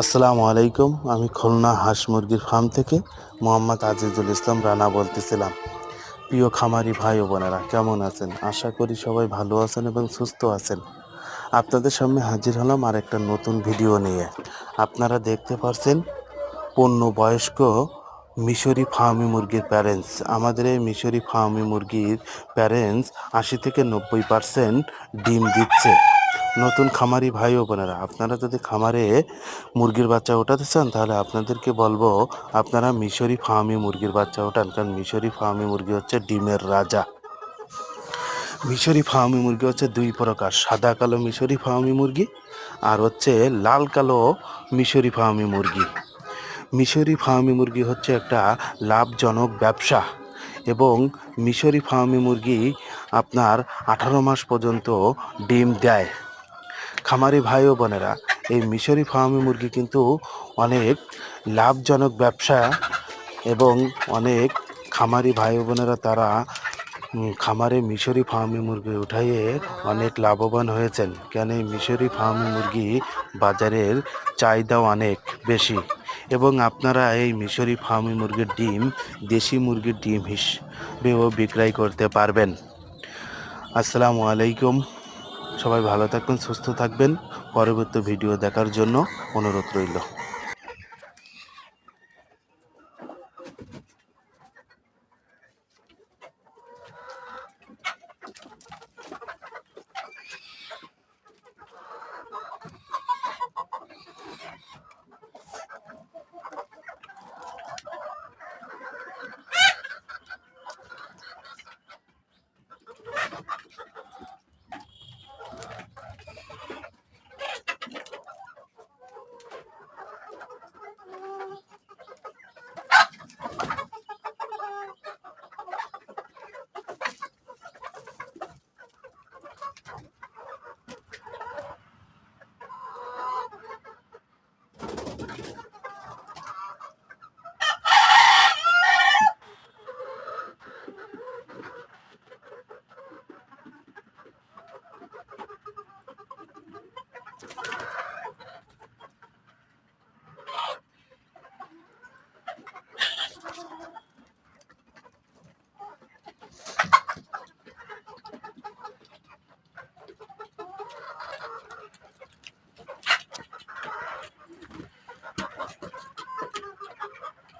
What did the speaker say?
আসসালামু আলাইকুম, আমি খুলনা হাঁস মুরগির ফার্ম থেকে মোহাম্মদ আজিজুল ইসলাম রানা বলতেছিলাম। প্রিয় খামারি ভাই ও বোনেরা, কেমন আছেন? আশা করি সবাই ভালো আছেন এবং সুস্থ আছেন। আপনাদের সামনে হাজির হলাম আর একটা নতুন ভিডিও নিয়ে। আপনারা দেখতে পাচ্ছেন পূর্ণ বয়স্ক মিশরি ফার্মি মুরগির প্যারেন্টস। আমাদের এই মিশরি ফার্মি মুরগির প্যারেন্টস আশি থেকে নব্বই পার্সেন্ট ডিম দিচ্ছে। নতুন খামারি ভাই ও বোনেরা, আপনারা যদি খামারে মুরগির বাচ্চা ওঠাতে চান, তাহলে আপনাদেরকে বলব, আপনারা মিশরি ফার্মি মুরগির বাচ্চা ওঠান, কারণ মিশরি ফার্মি মুরগি হচ্ছে ডিমের রাজা। মিশরি ফার্মি মুরগি হচ্ছে দুই প্রকার, সাদা কালো মিশরি ফার্মি মুরগি আর হচ্ছে লাল কালো মিশরি ফার্মি মুরগি। মিশরি ফার্মি মুরগি হচ্ছে একটা লাভজনক ব্যবসা এবং মিশরি ফার্মি মুরগি আপনার আঠারো মাস পর্যন্ত ডিম দেয়। খামারি ভাই ও বোনেরা, এই মিশরি ফার্মি মুরগি কিন্তু অনেক লাভজনক ব্যবসা এবং অনেক খামারি ভাই বোনেরা তারা খামারে মিশরি ফার্মি মুরগি উঠাইয়ে অনেক লাভবান হয়েছেন। কেন এই মিশরি ফার্মি মুরগি বাজারের চাহিদা অনেক বেশি? এবং আপনারা এই মিশরি ফার্মি মুরগির ডিম, দেশি মুরগির ডিম হিসেবেও বিক্রয় করতে পারবেন। আসসালামু আলাইকুম। সবাই ভালো থাকবেন, সুস্থ থাকবেন। পরবর্তী ভিডিও দেখার জন্য অনুরোধ রইল।